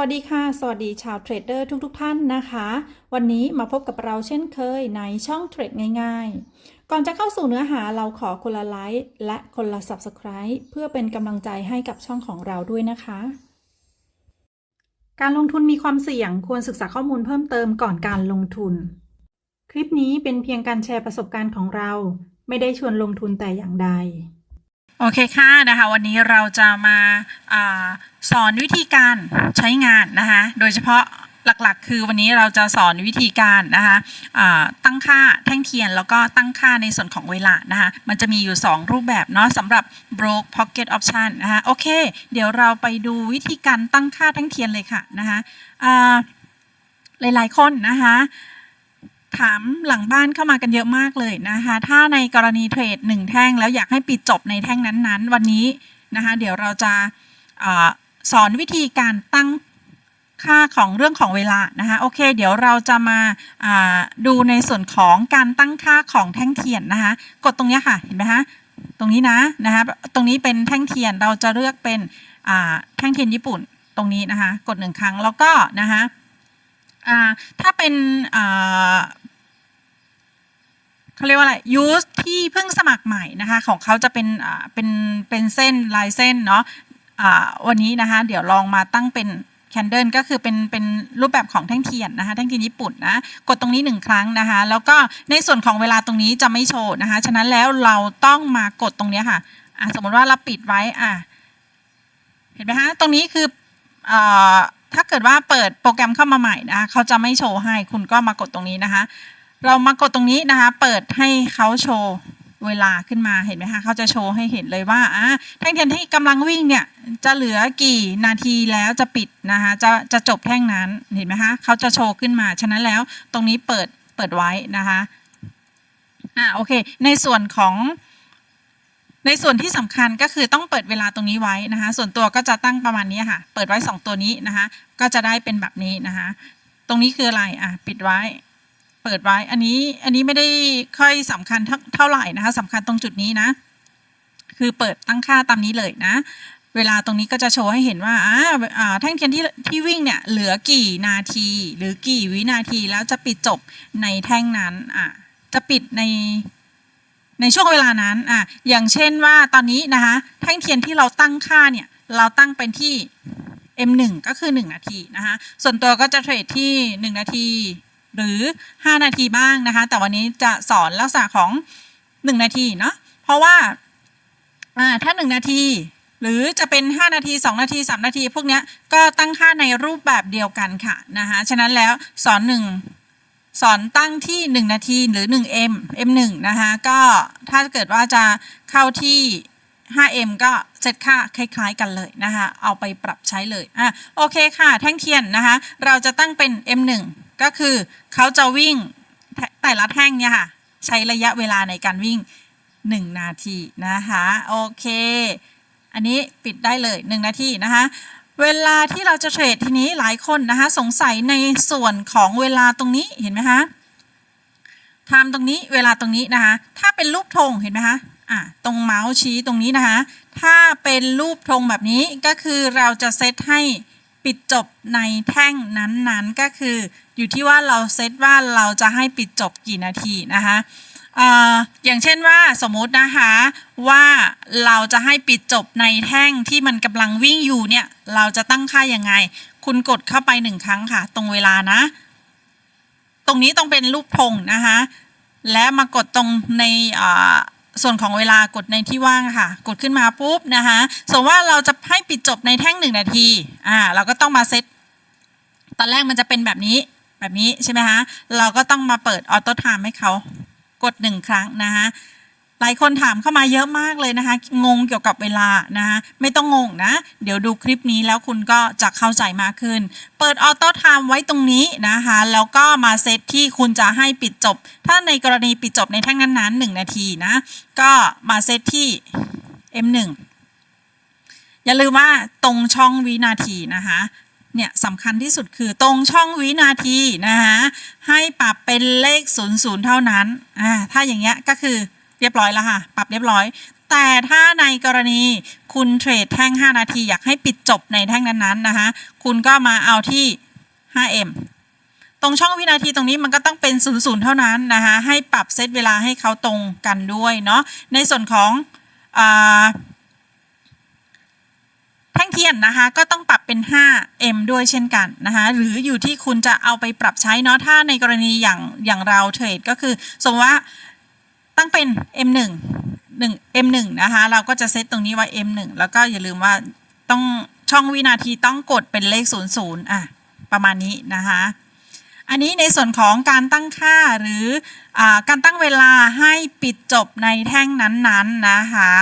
วัสดีค่ะ สวัสดีชาวเทรดเดอร์ทุกๆทท่านนะคะ วันนี้มาพบกับเราเช่นเคยในช่องเทรดง่ายๆ ก่อนจะเข้าสู่เนื้อหาเราขอคนละไลค์และคนละ Subscribe เพื่อเป็นกำลังใจให้กับช่องของเราด้วยนะคะ การลงทุนมีความเสี่ยงควรศึกษาข้อมูลเพิ่มเติมก่อนการลงทุน คลิปนี้เป็นเพียงการแชร์ประสบการณ์ของเรา ไม่ได้ชวนลงทุนแต่อย่างใด โอเคค่ะนะคะวันนี้เราจะมาอาสอนวิธีการใช้งานนะคะโดยเฉพาะหลักๆ คือวันนี้เราจะสอนวิธีการนะคะอ่าตั้งค่าแท่งเทียน แล้วก็ตั้งค่าในส่วนของเวลานะคะมันจะมีอยู่ 2 รูปแบบเนาะสำหรับ broke pocket option นะคะโอเค เดี๋ยวเราไปดูวิธีการตั้งค่าแท่งเทียนเลยค่ะนะคะอ่าหลายๆคนนะคะ ถามหลังบ้านเข้ามากันเยอะมากเลยนะคะ ถ้าในกรณีเทรดหนึ่งแท่งแล้วอยากให้ปิดจบในแท่งนั้นๆ วันนี้นะคะ เดี๋ยวเราจะอสอนวิธีการตั้งค่าของเรื่องของเวลานะคะโอเค เดี๋ยวเราจะมาาดูในส่วนของการตั้งค่าของแท่งเทียนนะคะ กดตรงนี้ค่ะเห็นไหมคะตรงนี้นะนะคะตรงนี้เป็นแท่งเทียนเราจะเลือกเป็นแท่งเทียนญี่ปุ่นตรงนี้นะคะ กดหนึ่งครั้งแล้วก็นะคะถ้าเป็น เขาเรียกว่าอะไร use ที่เพิ่งสมัครใหม่นะคะ ของเขาจะเป็นอ่าเป็นเป็นเส้นลายเส้นเนาะอ่าวันนี้นะคะ เดี๋ยวลองมาตั้งเป็นแคนเดิลก็คือเป็นเป็นรูปแบบของแท่งเทียนนะคะแท่งเทียนญี่ปุ่นนะกดตรงนี้หนึ่งครั้งนะคะ แล้วก็ในส่วนของเวลาตรงนี้จะไม่โชว์นะคะ ฉะนั้นแล้วเราต้องมากดตรงนี้ค่ะะสมมติว่าเราปิดไว้อะเห็นไหมคะตรงนี้คืออถ้าเกิดว่าเปิดโปรแกรมเข้ามาใหม่นะคะเขาจะไม่โชว์ให้คุณก็มากดตรงนี้นะคะ เรามากดตรงนี้นะคะ เปิดให้เขาโชว์เวลาขึ้นมาเห็นไหมคะเขาจะโชว์ให้เห็นเลยว่าอะแท่งเทียนที่กำลังวิ่งเนี่ยจะเหลือกี่นาทีแล้วจะปิดนะคะจะจะจบแท่งนั้นเห็นไหมคะเขาจะโชว์ขึ้นมาฉะนั้นแล้วตรงนี้เปิดเปิดไว้นะคะอะโอเค ในส่วนของในส่วนที่สำคัญก็คือต้องเปิดเวลาตรงนี้ไว้นะคะ ส่วนตัวก็จะตั้งประมาณนี้ค่ะ เปิดไว้ 2 ตัวนี้นะคะ ก็จะได้เป็นแบบนี้นะคะ ตรงนี้คืออะไรอะปิดไว้ เปิดไว้ อันนี้อันนี้ไม่ได้ค่อยสำคัญเท่าไหร่นะคะสำคัญตรงจุดนี้นะ คือเปิดตั้งค่าตามนี้เลยนะ เวลาตรงนี้ก็จะโชว์ให้เห็นว่าอ่าอ่าแท่งเทียนที่ที่วิ่งเนี่ยเหลือกี่นาที หรือกี่วินาทีแล้วจะปิดจบในแท่งนั้นอะจะปิดในในช่วงเวลานั้นอะอย่างเช่นว่าตอนนี้นะคะแท่งเทียนที่เราตั้งค่าเนี่ยเราตั้งเป็นที่ M1 ก็คือ 1 นาทีนะคะส่วนตัวก็จะเทรดที่ 1 นาที หรือ 5 นาทีบ้างนะคะ แต่วันนี้จะสอนลักษณะของ 1 นาทีเนาะเพราะว่าอ่าถ้า 1 นาที หรือจะเป็น 5 นาที 2 นาที 3 นาที พวกนี้ก็ตั้งค่าในรูปแบบเดียวกันค่ะนะคะฉะนั้นแล้วสอน 1สอนตั้งที่ 1 นาทีหรือ 1m m1 นะคะก็ถ้าเกิดว่าจะเข้าที่ 5m ก็เซตค่าคล้าย ๆ กันเลยนะคะเอาไปปรับใช้เลยอะโอเคค่ะ แท่งเทียนนะคะเราจะตั้งเป็น m1 ก็คือเขาจะวิ่งแต่ละแท่งเนี่ยค่ะ ใช้ระยะเวลาในการวิ่ง 1 นาทีนะคะโอเค อันนี้ปิดได้เลย 1 นาทีนะคะเวลาที่เราจะเทรดทีนี้หลายคนนะคะสงสัยในส่วนของเวลาตรงนี้เห็นไหมคะไทม์ตรงนี้เวลาตรงนี้นะคะ ถ้าเป็นรูปธงเห็นไหมคะอะตรงเมาส์ชี้ตรงนี้นะคะ ถ้าเป็นรูปธงแบบนี้ก็คือเราจะเซตให้ปิดจบในแท่งนั้นๆก็คือ อยู่ที่ว่าเราเซตว่าเราจะให้ปิดจบกี่นาทีนะคะอย่างเช่นว่าสมมุตินะคะว่าเราจะให้ปิดจบในแท่งที่มันกำลังวิ่งอยู่เนี่ยเราจะตั้งค่ายังไง คุณกดเข้าไปหนึ่งครั้งค่ะ ตรงเวลานะ ตรงนี้ต้องเป็นรูปธงนะคะและมากดตรงในส่วนของเวลากดในที่ว่างค่ะ กดขึ้นมาปุ๊บนะคะสมมติว่าเราจะให้ปิดจบในแท่งหนึ่งนาทีอ่าเราก็ต้องมาเซตตอนแรกมันจะเป็นแบบนี้ แบบนี้ใช่ไหมคะเราก็ต้องมาเปิดออโต้ไทม์ให้เขากดหนึ่งครั้งนะคะหลายคนถามเข้ามาเยอะมากเลยนะคะ งงเกี่ยวกับเวลานะคะไม่ต้องงงนะ เดี๋ยวดูคลิปนี้แล้วคุณก็จะเข้าใจมากขึ้น เปิดออโต้ไทม์ไว้ตรงนี้นะคะ แล้วก็มาเซตที่คุณจะให้ปิดจบ ถ้าในกรณีปิดจบในแท่งนั้นๆ 1 นาทีนะ ก็มาเซตที่ M1 อย่าลืมว่าตรงช่องวินาทีนะคะ เนี่ยสำคัญที่สุดคือตรงช่องวินาทีนะคะให้ปรับเป็นเลข 00 เท่านั้นอ่าถ้าอย่างเงี้ยก็คือเรียบร้อยแล้วค่ะ ปรับเรียบร้อย แต่ถ้าในกรณีคุณเทรดแท่ง 5 นาที อยากให้ปิดจบในแท่งนั้นๆนะคะคุณก็มาเอาที่ 5M ตรงช่องวินาทีตรงนี้มันก็ต้องเป็น00เท่านั้นนะคะให้ปรับเซตเวลาให้เขาตรงกันด้วยเนาะในส่วนของอ่า แท่งเทียนนะคะก็ต้องปรับเป็น 5M ด้วยเช่นกันนะคะหรืออยู่ที่คุณจะเอาไปปรับใช้เนาะถ้าในกรณีอย่างอย่างเราเทรดก็คือ สมมติว่าตั้งเป็น M1 1 M1 นะคะเราก็จะเซตตรงนี้ไว้ M1 แล้วก็อย่าลืมว่าต้องช่องวินาทีต้องกดเป็นเลข 00อะประมาณนี้นะคะอันนี้ในส่วนของการตั้งค่าหรืออการตั้งเวลาให้ปิดจบในแท่งนั้นๆนะคะ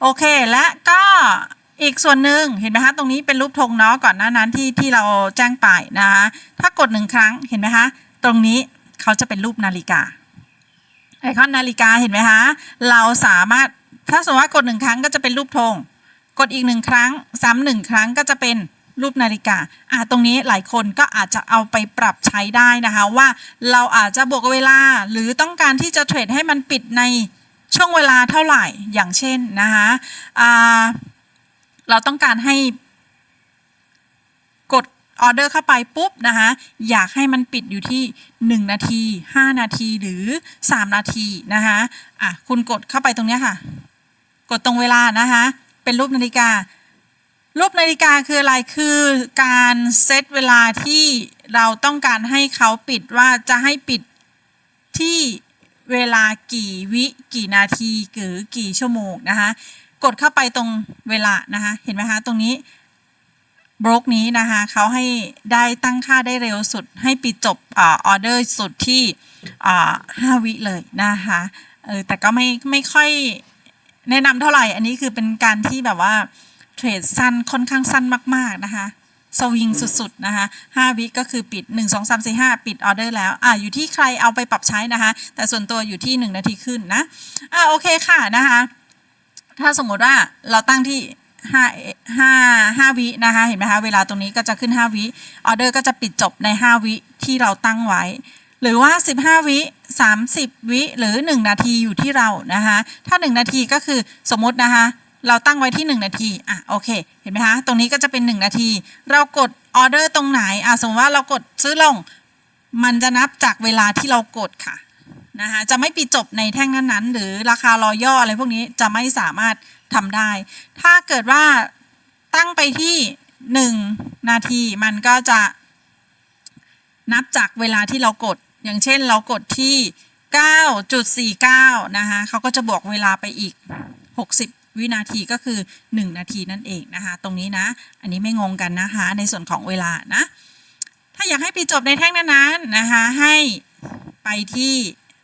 โอเคและก็ อีกส่วนหนึ่งเห็นไหมคะตรงนี้เป็นรูปธงเนาะก่อนหน้านั้นที่ที่เราแจ้งไปนะคะถ้ากดหนึ่งครั้งเห็นไหมคะตรงนี้เขาจะเป็นรูปนาฬิกาไอคอนนาฬิกาเห็นไหมคะเราสามารถถ้าสมมติว่ากดหนึ่งครั้งก็จะเป็นรูปธงกดอีกหนึ่งครั้งซ้ำหนึ่งครั้งก็จะเป็นรูปนาฬิกาอะตรงนี้หลายคนก็อาจจะเอาไปปรับใช้ได้นะคะว่าเราอาจจะบวกเวลาหรือต้องการที่จะเทรดให้มันปิดในช่วงเวลาเท่าไหร่อย่างเช่นนะคะอ่า เราต้องการให้กดออเดอร์เข้าไปปุ๊บนะคะอยากให้มันปิดอยู่ที่ 1 นาที 5 นาทีหรือ 3 นาทีนะคะอะคุณกดเข้าไปตรงเนี้ยค่ะ กดตรงเวลานะคะเป็นรูปนาฬิกา รูปนาฬิกาคืออะไรคือการเซตเวลาที่เราต้องการให้เขาปิดว่าจะให้ปิดที่เวลากี่วิกี่นาทีหรือกี่ชั่วโมงนะคะ กดเข้าไปตรงเวลานะคะเห็นไหมคะตรงนี้บล็อกนี้นะคะเขาให้ได้ตั้งค่าได้เร็วสุด ให้ปิดจบออเดอร์สุดที่ห้าวิเลยนะคะเออแต่ก็ไม่ไม่ค่อยแนะนำเท่าไหร่ อันนี้คือเป็นการที่แบบว่าเทรดสั้นค่อนข้างสั้นมาก ๆ นะคะสวิงสุด ๆ นะคะ5วิก็คือปิด 1 2 3 4 5 ปิดออเดอร์แล้ว อ่าอยู่ที่ใครเอาไปปรับใช้นะคะ แต่ส่วนตัวอยู่ที่ 1 นาทีขึ้นนะ อ่าโอเคค่ะนะคะ ถ้าสมมติว่าเราตั้งที่ห้าห้าห้าวินะคะเห็นไหมคะเวลาตรงนี้ก็จะขึ้น5วิออเดอร์ก็จะปิดจบใน5วิที่เราตั้งไว้ หรือว่า15วิ30วิหรือ1นาทีอยู่ที่เรานะคะถ้า1นาทีก็คือสมมตินะคะเราตั้งไว้ที่ 1 นาที อะ โอเค เห็นไหมคะ ตรงนี้ก็จะเป็น 1 นาที เรากดออเดอร์ตรงไหน อะ สมมติว่าเรากดซื้อลง มันจะนับจากเวลาที่เรากดค่ะ นะคะจะไม่ปิดจบในแท่งนั้นๆ หรือราคารอย่ออะไรพวกนี้จะไม่สามารถทำได้ ถ้าเกิดว่าตั้งไปที่หนึ่งนาทีมันก็จะนับจากเวลาที่เรากด อย่างเช่นเรากดที่ 9.49 นะคะเขาก็จะบวกเวลาไปอีก 60 วินาทีก็คือ 1 นาทีนั่นเองนะคะตรงนี้นะ อันนี้ไม่งงกันนะคะในส่วนของเวลานะ ถ้าอยากให้ปิดจบในแท่งนั้นๆนะคะให้ไปที่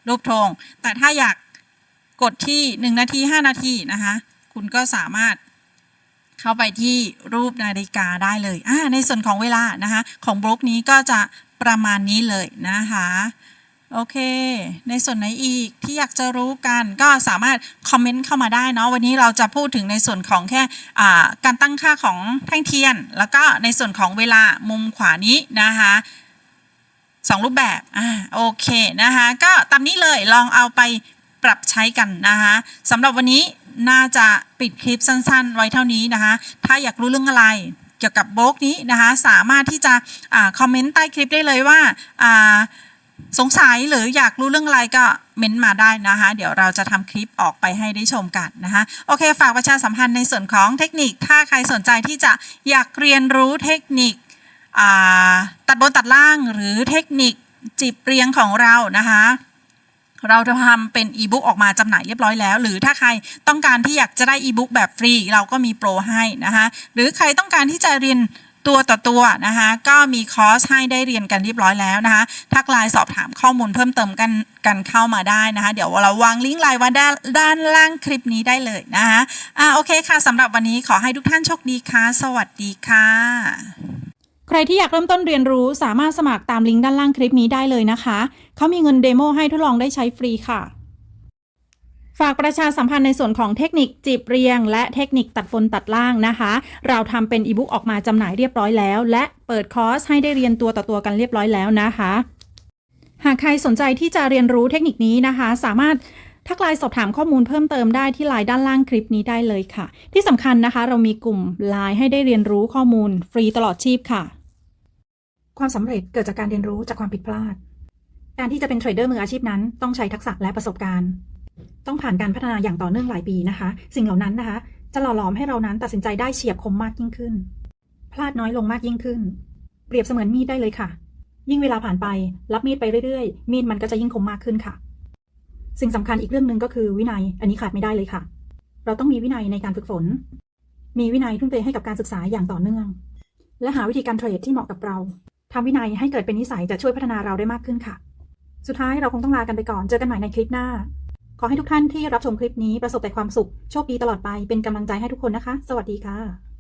รูปธงแต่ถ้าอยากกดที่ 1 นาที 5 นาทีนะคะ คุณก็สามารถเข้าไปที่รูปนาฬิกาได้เลยอ่าในส่วนของเวลานะคะ ของบล็อกนี้ก็จะประมาณนี้เลยนะคะ โอเค ในส่วนไหนอีกที่อยากจะรู้กันก็สามารถคอมเมนต์เข้ามาได้เนาะวันนี้เราจะพูดถึงในส่วนของแค่การตั้งค่าของแท่งเทียน แล้วก็ในส่วนของเวลามุมขวานี้นะคะ สองรูปแบบอ่าโอเคนะคะก็ตามนี้เลยลองเอาไปปรับใช้กันนะคะสำหรับวันนี้น่าจะปิดคลิปสั้น ๆ ไว้เท่านี้นะคะ ถ้าอยากรู้เรื่องอะไรเกี่ยวกับบล็อกนี้นะคะสามารถที่จะอาคอมเมนต์ใต้คลิปได้เลยว่าอ่าสงสัยหรืออยากรู้เรื่องอะไรก็เม้นต์มาได้นะคะ เดี๋ยวเราจะทำคลิปออกไปให้ได้ชมกันนะคะ โอเค ฝากประชาสัมพันธ์ในส่วนของเทคนิค ถ้าใครสนใจที่จะอยากเรียนรู้เทคนิค ตัดบนตัดล่างหรือเทคนิคจีบเรียงของเรานะคะเราจะทำเป็นอีบุ๊กออกมาจำหน่ายเรียบร้อยแล้ว หรือถ้าใครต้องการที่อยากจะได้อีบุ๊กแบบฟรี เราก็มีโปรให้นะคะหรือใครต้องการที่จะเรียนตัวต่อตัวนะคะก็มีคอร์สให้ได้เรียนกันเรียบร้อยแล้วนะคะทักไลน์สอบถามข้อมูลเพิ่มเติมกันกันเข้ามาได้นะคะ เดี๋ยวเราวางลิงก์ไลน์ไว้ด้านด้านล่างคลิปนี้ได้เลยนะคะอ่าโอเคค่ะสำหรับวันนี้ขอให้ทุกท่านโชคดีค่ะ สวัสดีค่ะ ใครที่อยากเริ่มต้นเรียนรู้สามารถสมัครตามลิงก์ด้านล่างคลิปนี้ได้เลยนะคะ เขามีเงินเดโมให้ทดลองได้ใช้ฟรีค่ะ ฝากประชาสัมพันธ์ในส่วนของเทคนิคจีบเรียง และเทคนิคตัดบนตัดล่างนะคะ เราทำเป็นอีบุ๊กออกมาจำหน่ายเรียบร้อยแล้ว และเปิดคอร์สให้ได้เรียนตัวต่อตัวกันเรียบร้อยแล้วนะคะ หากใครสนใจที่จะเรียนรู้เทคนิคนี้นะคะ สามารถ ทักไลน์สอบถามข้อมูลเพิ่มเติมได้ที่ไลน์ด้านล่างคลิปนี้ได้เลยค่ะ ที่สำคัญนะคะ เรามีกลุ่มไลน์ให้ได้เรียนรู้ข้อมูลฟรีตลอดชีพค่ะ ความสำเร็จเกิดจากการเรียนรู้จากความผิดพลาด การที่จะเป็นเทรดเดอร์มืออาชีพนั้น ต้องใช้ทักษะและประสบการณ์ ต้องผ่านการพัฒนาอย่างต่อเนื่องหลายปีนะคะ สิ่งเหล่านั้นนะคะ จะหล่อหลอมให้เรานั้นตัดสินใจได้เฉียบคมมากยิ่งขึ้น พลาดน้อยลงมากยิ่งขึ้น เปรียบเสมือนมีดได้เลยค่ะ ยิ่งเวลาผ่านไป รับมีดไปเรื่อยๆ มีดมันก็จะยิ่งคมมากขึ้นค่ะ สิ่งสำคัญอีกเรื่องหนึ่งก็คือวินัย อันนี้ขาดไม่ได้เลยค่ะ เราต้องมีวินัยในการฝึกฝน มีวินัยทุ่มเทให้กับการศึกษาอย่างต่อเนื่อง และหาวิธีการเทรดที่เหมาะกับเราทำวินัยให้เกิดเป็นนิสัยจะช่วยพัฒนาเราได้มากขึ้นค่ะ สุดท้ายเราคงต้องลากันไปก่อน เจอกันใหม่ในคลิปหน้า ขอให้ทุกท่านที่รับชมคลิปนี้ประสบแต่ความสุข โชคดีตลอดไป เป็นกำลังใจให้ทุกคนนะคะ สวัสดีค่ะ